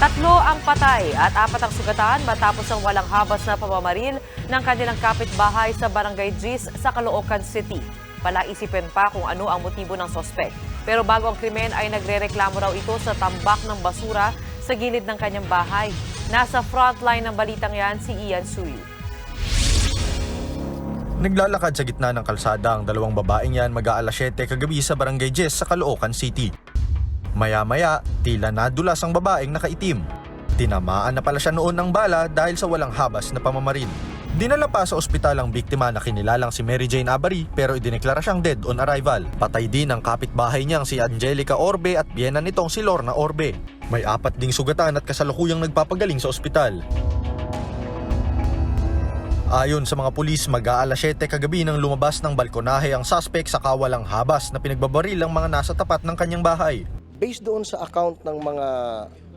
Tatlo ang patay at apat ang sugatan matapos ang walang habas na pamamaril ng kanilang kapitbahay sa Barangay Gis sa Caloocan City. Palaisipin pa kung ano ang motibo ng sospek. Pero bago ang krimen ay nagrereklamo raw ito sa tambak ng basura sa gilid ng kanyang bahay. Nasa frontline ng balitang yan si Ian Suyu. Naglalakad sa gitna ng kalsada ang dalawang babaeng yan mag-aalas 7 kagabi sa Barangay Jess sa Caloocan City. Maya-maya, tila nadulas ang babaeng nakaitim. Tinamaan na pala siya noon ng bala dahil sa walang habas na pamamaril. Dinala pa sa ospital ang biktima na kinilalang si Mary Jane Abari pero idineklara siyang dead on arrival. Patay din ang kapitbahay niyang si Angelica Orbe at biyena nitong si Lorna Orbe. May apat ding sugatan at kasalukuyang nagpapagaling sa ospital. Ayon sa mga pulis, mag-aalas 7 kagabi nang lumabas ng balkonahe ang suspect sa kawalang habas na pinagbabaril ang mga nasa tapat ng kanyang bahay. Based doon sa account ng mga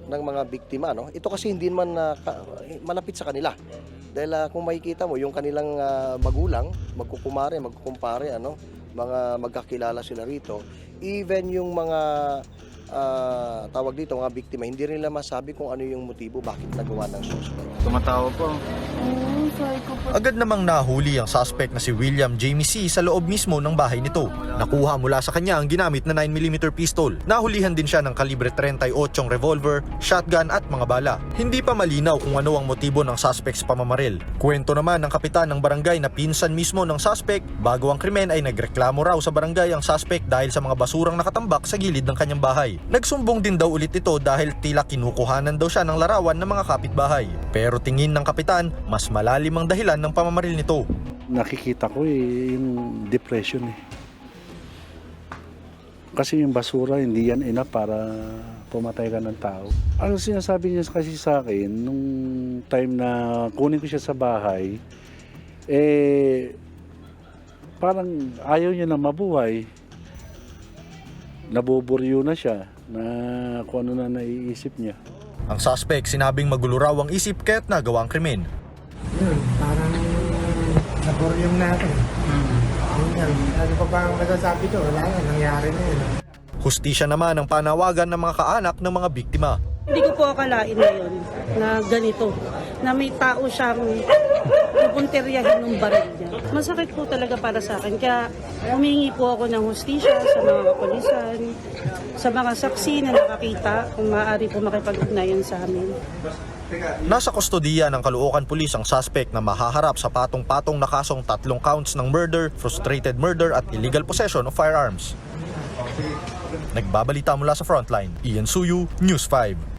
ng mga biktima no? Ito kasi hindi man na malapit sa kanila. Dahil ah, kung makikita mo yung kanilang ah, magulang magkukumare magkukumpare ano? Mga magkakilala sila rito. Even yung mga ah, tawag dito mga biktima hindi rin nila masabi kung ano yung motibo bakit nagawa ng suspect Tumatawag po. Agad namang nahuli ang suspect na si William Jamie C. sa loob mismo ng bahay nito. Nakuha mula sa kanya ang ginamit na 9mm pistol. Nahulihan din siya ng kalibre 38 revolver, shotgun at mga bala. Hindi pa malinaw kung ano ang motibo ng suspect sa pamamaril. Kwento naman ng kapitan ng barangay na pinsan mismo ng suspect, bago ang krimen ay nagreklamo raw sa barangay ang suspect dahil sa mga basurang nakatambak sa gilid ng kanyang bahay. Nagsumbong din daw ulit ito dahil tila kinukuhanan daw siya ng larawan ng mga kapitbahay. Pero tingin ng kapitan, mas malalim ang dahilan ng pamamaril nito. nakikita ko eh, yung depression eh. Kasi yung basura, hindi yan enough para pumatay ka ng tao. Ang sinasabi niya kasi sa akin, nung time na kunin ko siya sa bahay, eh, parang ayaw niya na mabuhay. Nabuburyo na siya na kung ano na naiisip niya. Ang suspect sinabing magulo raw ang isip kaya't nagawa ang krimen. Yun, parang naboryong na ako. Yun. Ano pa ba ang masasabi ko? Wala yan. Nangyari na yun. Hustisya naman ang panawagan ng mga kaanak ng mga biktima. Hindi ko po akalain ngayon na ganito, na may tao siyang pupunteryahin ng baril niya. Masakit po talaga para sa akin. Kaya humingi po ako ng hustisya sa mga kapulisan, sa mga saksi na nakakita, kung maaari po makipag-ugnayan sa amin. Nasa kustodiya ng Caloocan Police ang suspect na mahaharap sa patong-patong na kasong tatlong counts ng murder, frustrated murder at illegal possession of firearms. Nagbabalita mula sa frontline, Ian Suyu, News 5.